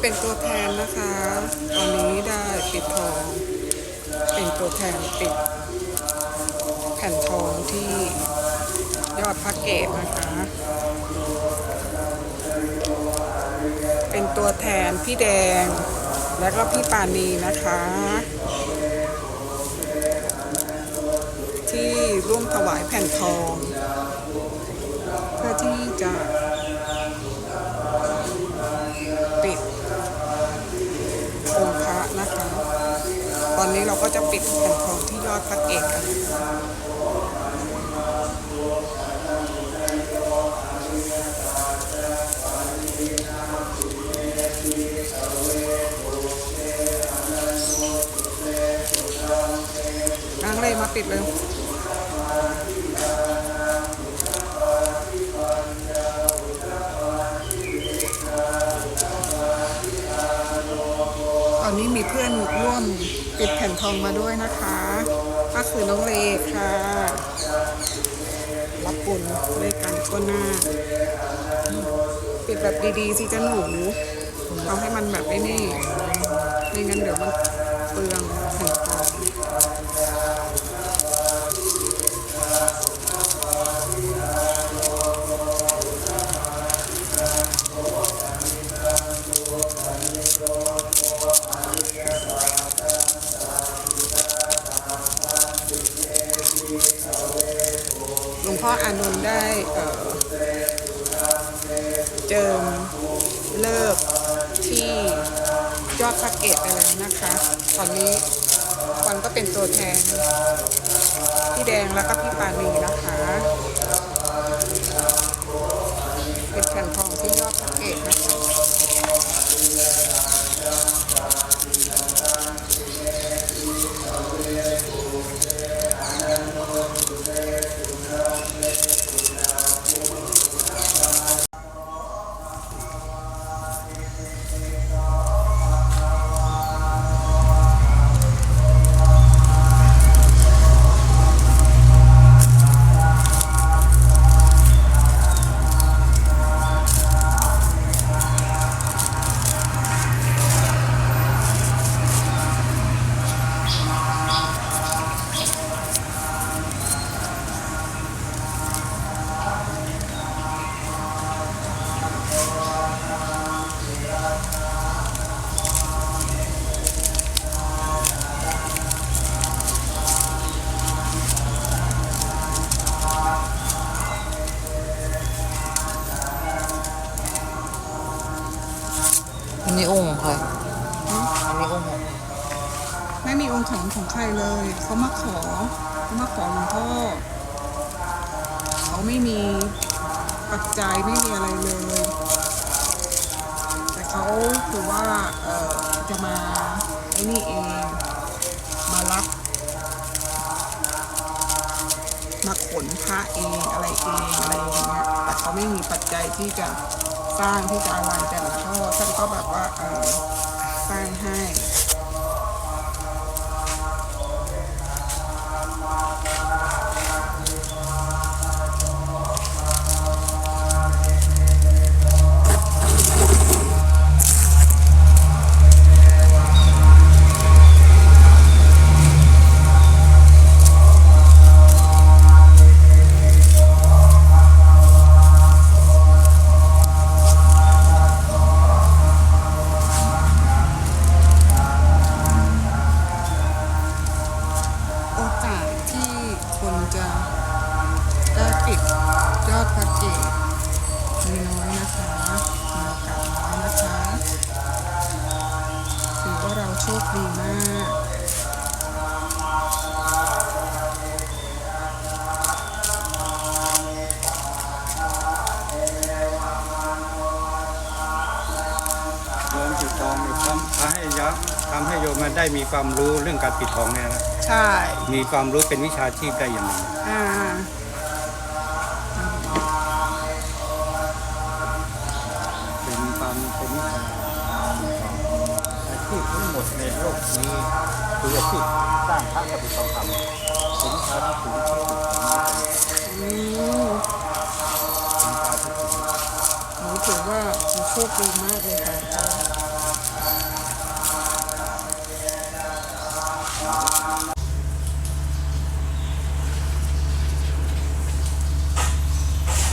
เป็นตัวแทนนะคะตอนนี้ได้ปิดทอง เป็นตัวแทนปิด แผ่นทองที่ยอดพระเกตนะคะ เป็นตัวแทนพี่แดง และก็พี่ปานีนะคะ ที่ร่วมถวายแผ่นทอง เราก็จะปิดแผ่นทองที่ยอดพระเกศกันนางเลยมาปิดเลยตอนนี้มีเพื่อนร่วม ติดแผ่นทองมาด้วยนะคะ ก็คือน้องเลค่ะ รับปุ่นด้วยกันก้นหน้า ปิดแบบดีๆสิจ้าหนูเอาให้มันแบบไอ้นี่ไม่งั้นเดี๋ยวมัน พ่ออานนท์ได้เอ่อเจิมเลิกที่ยอดพระเกตไปแล้วนะคะ ตอนนี้วันก็เป็นตัวแทนพี่แดงแล้วก็พี่ปานีนะคะ อันนี้องค์ของใครอันนี้องค์ของไม่มีองค์ของของใครเลย เขามาขอเขามาขอหลวงพ่อเขาไม่มีปัจจัยไม่มีอะไรเลย แต่เขาคือว่าเออจะมาไอ้นี่เอง เองอะไรเองอะไรอย่างเงี้ยแต่เขาไม่มีปัจจัยที่จะสร้างที่จะอะไรแต่ละท่อท่านก็แบบว่าสร้างให้ น้อยนะคะมีโอกาสน้อยนะคะถือว่าเราโชคดีมากโยมปิดทองนี่ทำทำให้ยะทำให้โยมมาได้มีความรู้เรื่องการปิดทองเนี่ยนะใช่ มีความรู้เป็นวิชาชีพได้อย่างหนึ่งอ่า ดในโลกนี้คืออาชีพสร้างพระปฏิทองคำสินค้าที่สูงที่สุดของอืมสินค้าที่สุดหนูถือว่าหนูโชคดีมากเลยค่ะ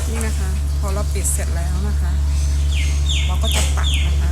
นี่นะคะ พอเราปิดเสร็จแล้วนะคะ เราก็จะตักนะคะ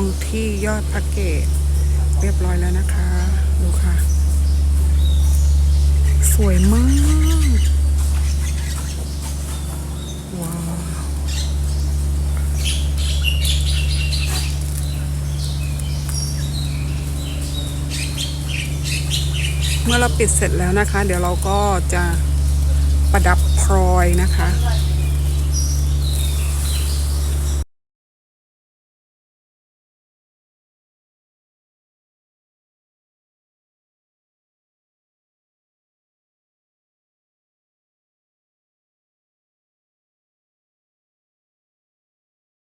องที่ยอดพระเกตเรียบร้อยแล้วนะคะ ดูค่ะ สวยมาก ว้าวเมื่อเราปิดเสร็จแล้วนะคะ เดี๋ยวเราก็จะประดับพลอยนะคะ